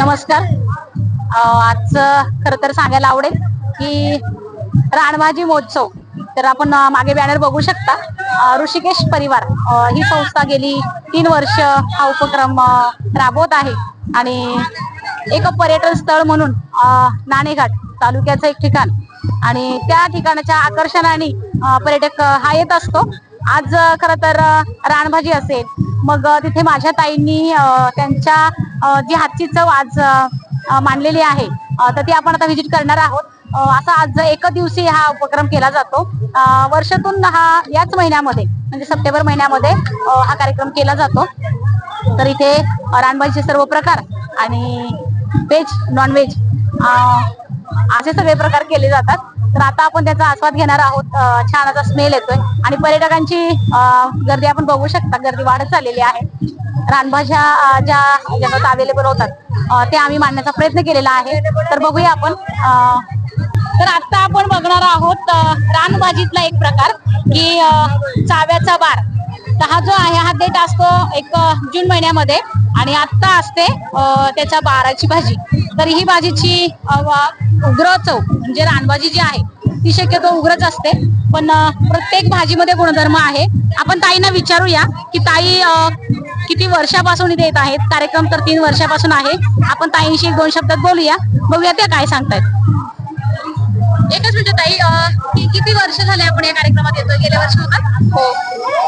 नमस्कार. आज खर तर सांगायला आवडेल की राणभाजी महोत्सव. तर आपण मागे बॅनर बघू शकता. ऋषिकेश परिवार ही संस्था गेली तीन वर्ष हा उपक्रम राबवत आहे. आणि एक पर्यटन स्थळ म्हणून नाणेघाट तालुक्याचं एक ठिकाण. आणि त्या ठिकाणाच्या आकर्षणाने पर्यटक हा येत असतो. आज खर तर अ, रानभाजी असेल मग तिथे माझ्या ताईंनी त्यांच्या जी हातची चव आज मानलेली मांडलेली आहे तर ती आपण आता व्हिजिट करणार आहोत. असा आज एक दिवशी हा उपक्रम केला जातो. वर्षातून हा याच महिन्यामध्ये म्हणजे सप्टेंबर महिन्यामध्ये हा कार्यक्रम केला जातो. तर इथे रानभाजीचे सर्व प्रकार आणि व्हेज नॉनव्हेज असे सगळे प्रकार केले जातात. तर आता आपण त्याचा आस्वाद घेणार आहोत. छान असा स्मेल येतोय. आणि पर्यटकांची गर्दी आपण बघू शकता. गर्दी वाढत चाललेली आहे. रानभाज्या ज्या जगात अवेलेबल होतात ते आम्ही मांडण्याचा प्रयत्न केलेला आहे. तर बघूया आपण तर आता आपण बघणार आहोत रानभाजीतला एक प्रकार की चाव्याचा बार. तर हा जो आहे हा डेट असतो एक जून महिन्यामध्ये आणि आता असते त्याच्या बाराची भाजी. तर ही भाजीची उग्र चव म्हणजे रानभाजी जी आहे ती शक्यतो उग्रच असते. पण प्रत्येक भाजीमध्ये गुणधर्म आहे. आपण ताईंना विचारूया की ताई किती वर्षापासून इथे येत आहेत? कार्यक्रम तर तीन वर्षापासून आहे. आपण ताईंशी एक दोन शब्दात बोलूया. बघूया त्या काय सांगतायत. एकच मिनिट ताई कि- किती वर्ष झाले आपण या कार्यक्रमात येतोय? गेल्या वर्षी होता? हो.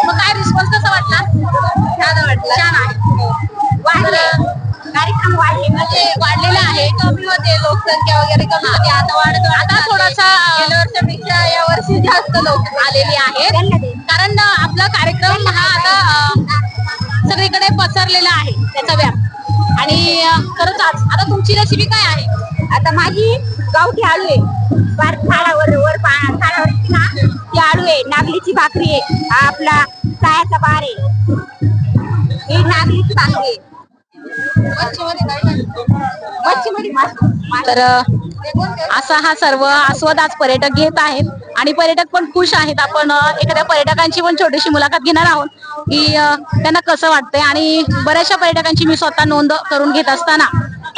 मग काय रिस्पॉन्स कसा वाटला? छान वाटला. छान आहे. वाढले. कार्यक्रम वाढले. म्हणजे वाढलेला आहे. कमी होते लोकसंख्या वगैरे कमी होते. आता वाढत आता थोडासा गेल्या वर्षापेक्षा या वर्षी जास्त लोक आलेली आहेत. कारण आपला कार्यक्रम हा आता सगळीकडे पसरलेला आहे त्याचा व्याप. आणि खरंच आज आता तुमची रेसिपी काय आहे? आता माझी गावठी आळू आहे. फार झाडावर वर येते ना ती आळू आहे. नागलीची भाकरी आहे. आपला सायाचा बार आहे. ही नागलीची भाकरी आहे. तर असा हा सर्व आस्वाद आज पर्यटक घेत आहेत. आणि पर्यटक पण खुश आहेत. आपण एखाद्या पर्यटकांची पण छोटीशी मुलाखत घेणार आहोत. की त्यांना कसं वाटतंय? आणि बऱ्याचशा पर्यटकांची मी स्वतः नोंद करून घेत असताना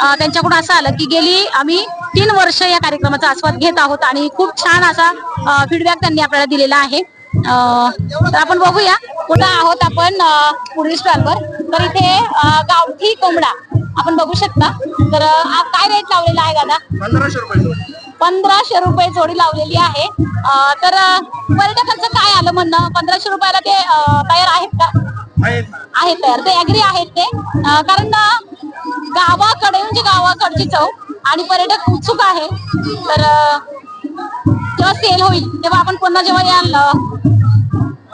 त्यांच्याकडून असं आलं की गेली आम्ही तीन वर्ष या कार्यक्रमाचा आस्वाद घेत आहोत आणि खूप छान असा फीडबॅक त्यांनी आपल्याला दिलेला आहे. तर आपण बघूया. कुठं आहोत आपण पुढील स्टॉलवर तर इथे गावठी कोंबडा. आपण बघू शकता. तर हा काय रेट लावलेला आहे दादा? पंधराशे रुपये. पंधराशे रुपये जोडी लावलेली आहे. तर पर्यटकांचं काय आलं म्हणणं? पंधराशे रुपयाला ते तयार आहेत का? आहेत. आहेत तयार. ते अग्री आहेत ते. कारण गावाकडे म्हणजे गावाकडची चव आणि पर्यटक उत्सुक आहे. तर जेव्हा सेल होईल तेव्हा आपण पुन्हा जेव्हा अ,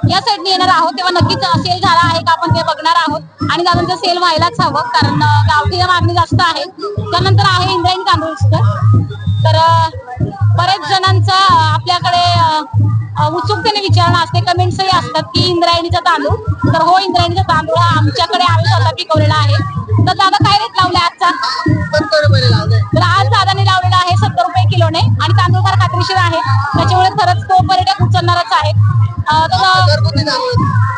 या साईडने येणार आहोत तेव्हा नक्कीच सेल झाला आहे का आपण ते बघणार आहोत. आणि दादांचं सेल व्हायलाच हवं कारण अं, गावठीला मागणी जास्त आहे. त्यानंतर आहे इंद्रायणी तांदूळ तर बरेच जणांचा आपल्याकडे उत्सुकतेने विचारणं असते कमेंट्सही असतात की इंद्रायणीचा तांदूळ. तर हो इंद्रायणीचा तांदूळ हा आमच्याकडे आम्ही स्वतः पिकवलेला आहे. तर दादा काय रेट लावले आजचा. तर आज दादाने लावलेला आहे सत्तर रुपये किलोने आणि तांदूळ फार खात्रीशीर आहे. त्याच्यामुळे खरंच तो पर्यटक उचलणारच आहे.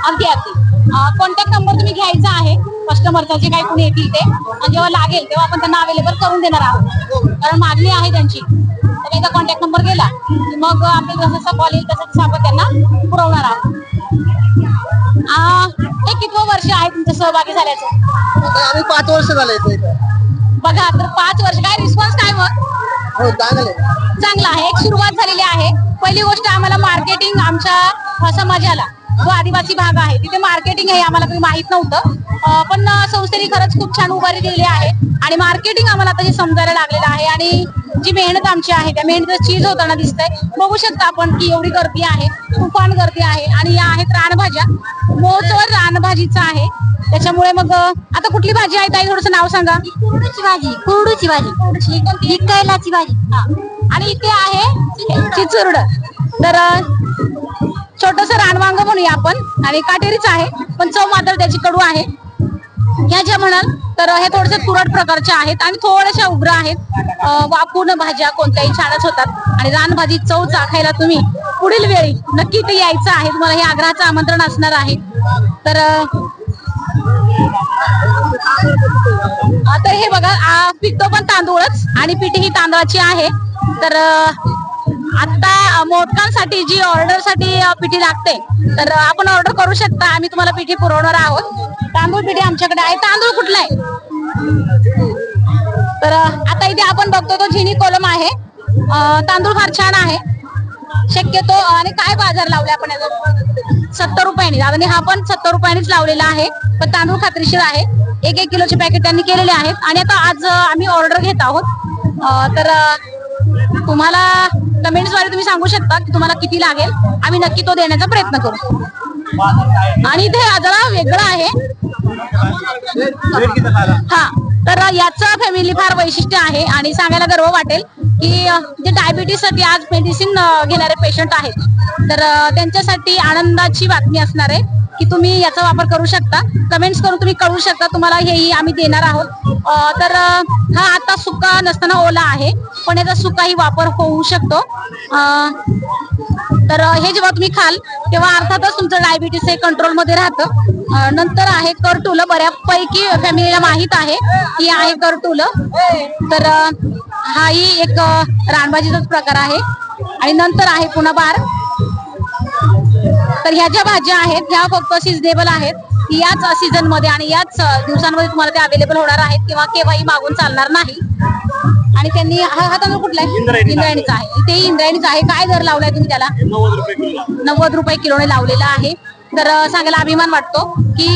अगदी अगदी. कॉन्टॅक्ट नंबर तुम्ही घ्यायचा आहे. कस्टमरचा जे काही कोणी येतील ते. आणि जेव्हा लागेल तेव्हा आपण त्यांना अवेलेबल करून देणार आहोत. कारण मागणी आहे त्यांची. तर एकदा कॉन्टॅक्ट नंबर गेला की मग आपल्याला जसं जसं कॉल येईल तसं तसं आपण त्यांना पुरवणार आहोत. हे कितवं वर्ष आहे तुमचं सहभागी झाल्याचं? आम्ही पाच वर्ष झाले. बघा तर पाच वर्ष काय रिस्पॉन्स काय मग? हो चांगले आहे. एक सुरुवात झालेली आहे. पहिली गोष्ट आम्हाला मार्केटिंग आमच्या समाजाला जो आदिवासी भाग आहे तिथे मार्केटिंग हे आम्हाला काही माहीत नव्हतं. पण संस्थेने खरंच खूप छान उभारी दिली आहे. आणि मार्केटिंग आम्हाला आता हे समजायला लागलेलं आहे आणि जी मेहनत आमची आहे त्या मेहनतीचं चीज होताना दिसतंय. बघू शकता आपण की एवढी गर्दी आहे तुफान गर्दी आहे आणि या आहेत रानभाज्या. मोहोत्सव रानभाजीचा आहे. त्याच्यामुळे मग आता कुठली भाजी आहे ताई? थोडस नाव सांगा. कुरडूची भाजी कुरडूची भाजी. ही कैलाची भाजी. आणि इथे आहे चिचुरड. तर छोटस रानवांग म्हणूया आपण. आणि काटेरीच आहे पण चव मात्र त्याची कडू आहे. ह्या ज्या म्हणाल तर हे थोडेसे तुरट प्रकारच्या आहेत आणि थोड्याशा उग्र आहेत. वापूर्ण भाज्या कोणत्याही छानच होतात. आणि रानभाजी चव चाखायला तुम्ही पुढील वेळी नक्की ते यायचं आहे. तुम्हाला हे आग्रहाचं आमंत्रण असणार आहे. तर आता हे बघा पिकतो पण तांदूळच आणि पिठी ही तांदळाची आहे. तर आता मोदकांसाठी जी ऑर्डरसाठी पिठी लागते तर आपण ऑर्डर करू शकता. आम्ही तुम्हाला पिठी पुरवणार आहोत. तांदूळ पिठी आमच्याकडे आहे. तांदूळ कुठला आहे? तर आता इथे आपण बघतो तो झिनी कोलम आहे. तांदूळ फार छान आहे. शक्यतो आणि काय बाजार लावले आपण याचा? सत्तर रुपयांनी. आणि हा पण सत्तर रुपयांनीच लावलेला आहे. पण तांदूळ खात्रीशीर आहे. एक एक किलोचे पॅकेट त्यांनी केलेले आहेत. आणि आता आज आम्ही ऑर्डर घेत आहोत. तर तुम्हाला कमेंट्सद्वारे तुम्ही सांगू शकता की तुम्हाला किती लागेल. आम्ही नक्की तो देण्याचा प्रयत्न करू. आणि इथे जरा वेगळं आहे. हा तर याचं फॅमिली फार वैशिष्ट्य आहे आणि सांगायला गर्व वाटेल की जे डायबिटीससाठी आज मेडिसिन घेणारे पेशंट आहेत तर त्यांच्यासाठी आनंदाची बातमी असणार आहे. की तुम्ही याचा वापर करू शकता. कमेंट्स करून तुम्ही कळू शकता तुम्हाला हेही आम्ही देणार आहोत. तर हा आता सुका नसताना ओला आहे पण याचा सुकाही वापर होऊ शकतो. तर हे जेव्हा तुम्ही खाल तेव्हा अर्थातच तुमचं डायबिटीस हे कंट्रोलमध्ये राहतं. नंतर आहे करटुल. बऱ्यापैकी फॅमिलीला माहीत आहे की आहे करटुल. तर हाही एक रानभाजीचाच प्रकार आहे. आणि नंतर आहे पुन्हा बार. तर ह्या ज्या भाज्या आहेत ह्या फक्त सिजनेबल आहेत. याच सीझनमध्ये आणि याच दिवसांमध्ये तुम्हाला ते अवेलेबल होणार आहेत किंवा केव्हाही मागून चालणार नाही. आणि त्यांनी हा हा तांदूळ कुठला आहे? इंद्रायणीचा. आहे. तेही इंद्रायणीचा आहे. काय दर लावलाय तुम्ही त्याला? नव्वद रुपये किलोने लावलेला आहे. तर सांगायला अभिमान वाटतो की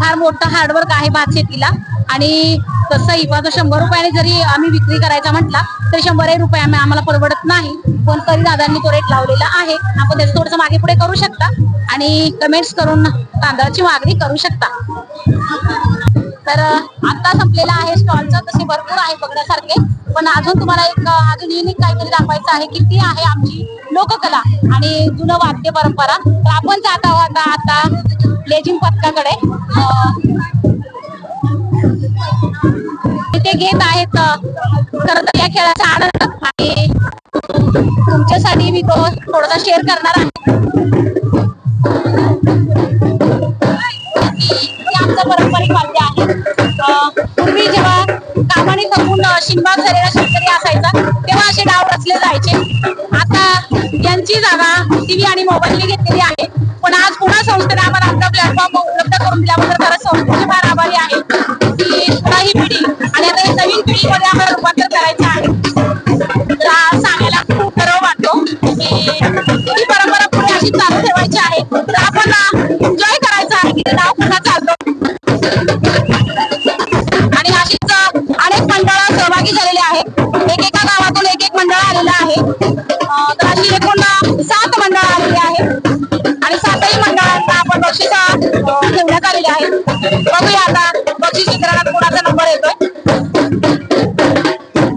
फार मोठं हार्डवर्क आहे भात शेतीला आणि तसंही माझं शंभर रुपयाने जरी आम्ही विक्री करायचा म्हटला तरी शंभरही रुपये आम्ही आम्हाला परवडत नाही. पण तरी दादांनी तो रेट लावलेला आहे. आपण त्याचं थोडंसं मागे पुढे करू शकता. आणि कमेंट्स करून तांदळाची मागणी करू शकता. तर आता संपलेला आहे स्टॉलचा तसे भरपूर आहे बघण्यासारखे. पण अजून तुम्हाला एक अजून युनिक काहीतरी दाखवायचं आहे की ती आहे आमची लोककला आणि जुनं वाद्य परंपरा. तर आपण जात आहोत आता आता लेझिम पथकाकडे. ते घेत आहेत खर तर या खेळाचा आनंद आहे तुमच्यासाठी मी तो थोडासा शेअर करणार आहे. हे आमचं पारंपरिक वाद्य आहे. पूर्वी जेव्हा कामाने थकून शिनबाग झालेला शेतकरी असायचा तेव्हा असे डाव रचले जायचे. आता यांची जागा टीव्ही आणि मोबाईलने घेतलेली आहे. पण आज पुन्हा संस्थेने आम्हाला आमचा प्लॅटफॉर्म उपलब्ध करून दिल्याबद्दल खरंच संस्थेचे पिढी आणि आता नवीन पिढीमध्ये आम्हाला रूपांतर करायचं आहे.